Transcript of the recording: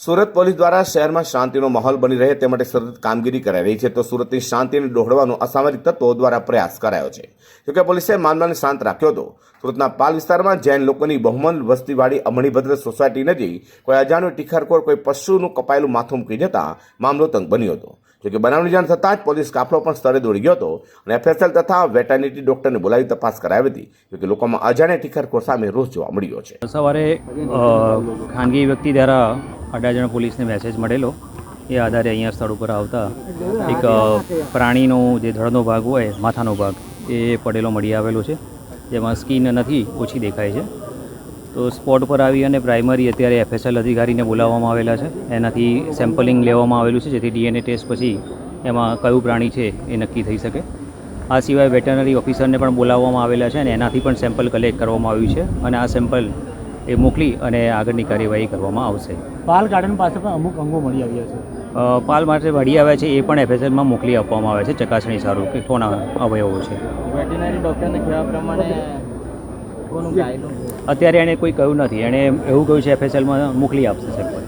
Surat police દ્વારા શહેરમાં શાંતિનો માહોલ બની રહે તે માટે સતત કામગીરી કરાઈ રહી છે તો સુરતની શાંતિને ડહોળવાનો અસામાજિક તત્વો દ્વારા પ્રયાસ કરાયો છે. જોકે પોલીસે મામલાને શાંત રાખ્યો હતો. સુરતના પાલ વિસ્તારમાં જૈન લોકોની બહુમન વસ્તીવાળી અમણીભદ્ર સોસાયટી નજીક કોઈ અજાણ્યો ટીખરખોર કોઈ પશુનું કપાયેલું માથું મૂકી જતા મામલો તંગ બન્યો હતો. જોકે બનાવની જાણ થતાં જ પોલીસ કાફલો પણ સ્થળે દોડી ગયો હતો અને એફએસએલ તથા વેટરનિટી ડોક્ટરને બોલાવી તપાસ કરાવી હતી. જોકે લોકોમાં અજાણ્યા ટીખરખોર સામે રોષ જોવા મળ્યો છે. સવારે ખાનગી વ્યક્તિ દ્વારા અડાજણ પોલીસને મેસેજ મળેલો. એ આધારે અહીંયા સ્થળ ઉપર આવતા એક પ્રાણીનો જે ધડનો ભાગ હોય, માથાનો ભાગ, એ પડેલો મળી આવેલો છે. જેમાં સ્કીન નથી, ઓછી દેખાય છે. તો સ્પોટ પર આવી અને પ્રાઇમરી અત્યારે એફએસએલ અધિકારીને બોલાવવામાં આવેલા છે. એનાથી સેમ્પલિંગ લેવામાં આવેલું છે, જેથી ડીએનએ ટેસ્ટ પછી એમાં કયું પ્રાણી છે, એ નક્કી થઈ શકે. આ સિવાય વેટરનરી ઓફિસરને પણ બોલાવવામાં આવેલા છે અને એનાથી પણ સેમ્પલ કલેક્ટ કરવામાં આવ્યું છે. અને આ સેમ્પલ એ મોકલી અને આગળની કાર્યવાહી કરવામાં આવશે. પાલ ગાર્ડન પાસે પણ અમુક અંગો મળી આવ્યા છે. પાલ માટે મળી આવ્યા છે એ પણ એફએસએલમાં મોકલી આપવામાં આવે છે ચકાસણી સારું કે કોના અવયવો છે. વેટેનરી ડૉક્ટરને કહેવા પ્રમાણે અત્યારે એણે કોઈ કહ્યું નથી. એણે એવું કહ્યું છે એફએસએલમાં મોકલી આપશે સેમ્પલ